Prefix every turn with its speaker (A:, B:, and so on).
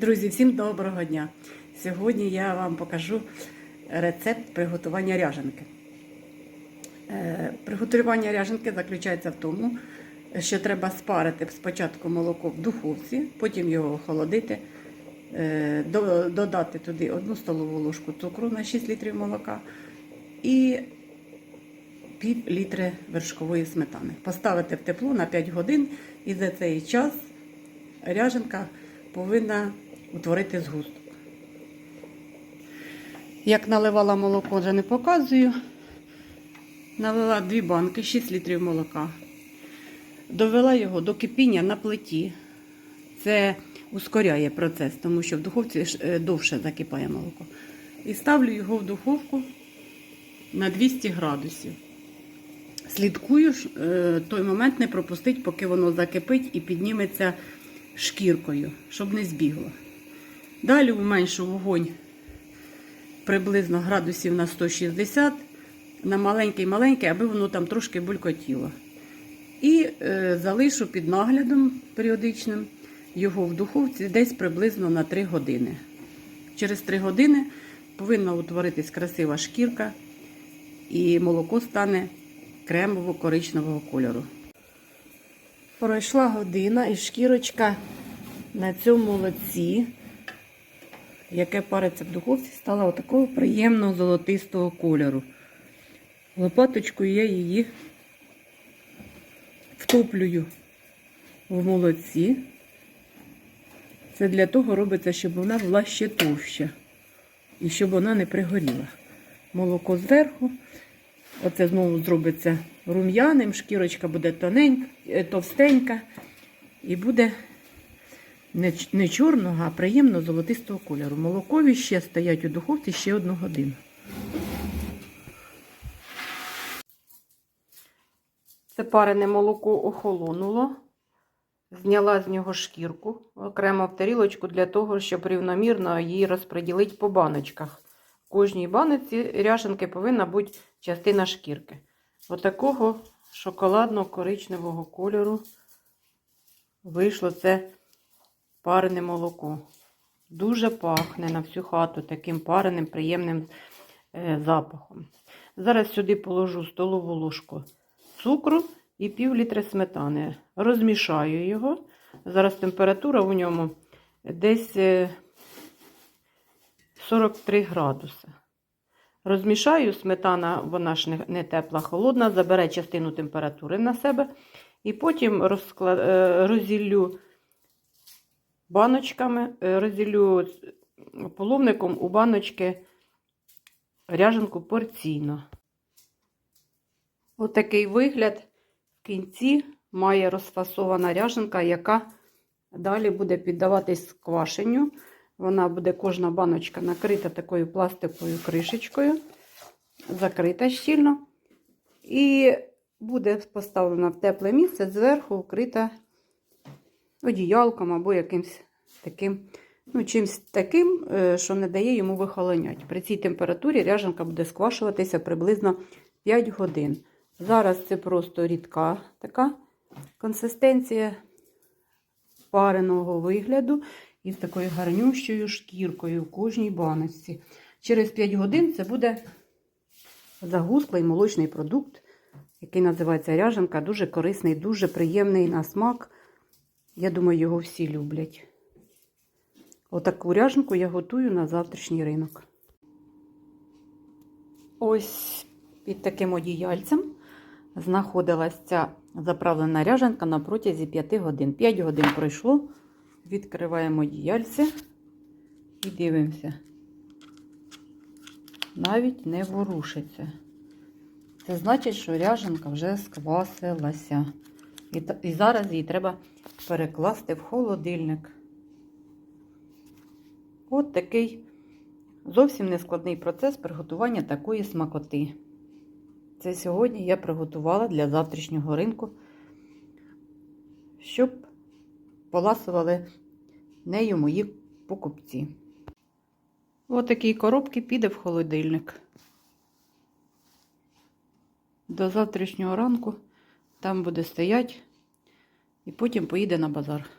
A: Друзі, всім доброго дня! Сьогодні я вам покажу рецепт приготування ряженки. Е, Приготування ряженки заключається в тому, що треба спарити спочатку молоко в духовці, потім його охолодити, е, додати туди 1 столову ложку цукру на 6 літрів молока і пів літри вершкової сметани. Поставити в тепло на 5 годин і за цей час ряженка повинна утворити згусток. Як наливала молоко, вже не показую. Налила дві банки, 6 літрів молока. Довела його до кипіння на плиті. Це ускоряє процес, тому що в духовці е, довше закипає молоко. І ставлю його в духовку на 200 градусів. Слідкую е, той момент не пропустить, поки воно закипить і підніметься шкіркою, щоб не збігло. Далі уменшу вогонь приблизно градусів на 160, на маленький-маленький, аби воно там трошки булькотіло. І е, залишу під наглядом періодичним його в духовці десь приблизно на 3 години. Через 3 години повинна утворитись красива шкірка, і молоко стане кремово-коричневого кольору. Пройшла година і шкірочка на цьому молоці, яке париться в духовці, стала отакого приємного золотистого кольору. Лопаточкою я її втоплюю в молоці. Це для того робиться, щоб вона була ще товща і щоб вона не пригоріла. Молоко зверху. Оце знову зробиться рум'яним, шкірочка буде тоненька, е, товстенька і буде не, чорного, а приємно золотистого кольору. Молокові ще стоять у духовці ще одну годину. Це парене молоко охолонуло. Зняла з нього шкірку окремо в тарілочку для того, щоб рівномірно її розподілити по баночках. В кожній баночці ряшенки повинна бути частина шкірки. Отакого шоколадно-коричневого кольору вийшло це парене молоко. Дуже пахне на всю хату таким пареним, приємним е, запахом. Зараз сюди положу столову ложку цукру і пів літри сметани. Розмішаю його. Зараз температура у ньому десь е, 43 градуси. Розмішаю сметана, вона ж не, тепла, холодна, забере частину температури на себе. І потім розкла... е, розділю баночками, е, розділю половником у баночки ряженку порційно. Отакий вигляд в кінці має розфасована ряженка, яка далі буде піддаватись сквашенню. Вона буде кожна баночка накрита такою пластиковою кришечкою, закрита щільно. І буде поставлена в тепле місце, зверху вкрита одіялком або якимсь таким, ну, чимсь таким, е, що не дає йому вихолонять. При цій температурі ряженка буде сквашуватися приблизно 5 годин. Зараз це просто рідка така консистенція пареного вигляду із такою гарнющою шкіркою в кожній баночці. Через 5 годин це буде загусклий молочний продукт, який називається ряженка. Дуже корисний, дуже приємний на смак. Я думаю, його всі люблять. Отаку ряженку я готую на завтрашній ринок. Ось під таким одіяльцем знаходилася ця заправлена ряженка на протязі 5 годин. 5 годин пройшло. Відкриваємо одіяльце і дивимося. Навіть не ворушиться. Це значить, що ряженка вже сквасилася. І, і зараз її треба перекласти в холодильник. От такий зовсім нескладний процес приготування такої смакоти. Це сьогодні я приготувала для завтрашнього ринку, щоб поласували нею мої покупці. Ось такі коробки піде в холодильник. До завтрашнього ранку там буде стоять і потім поїде на базар.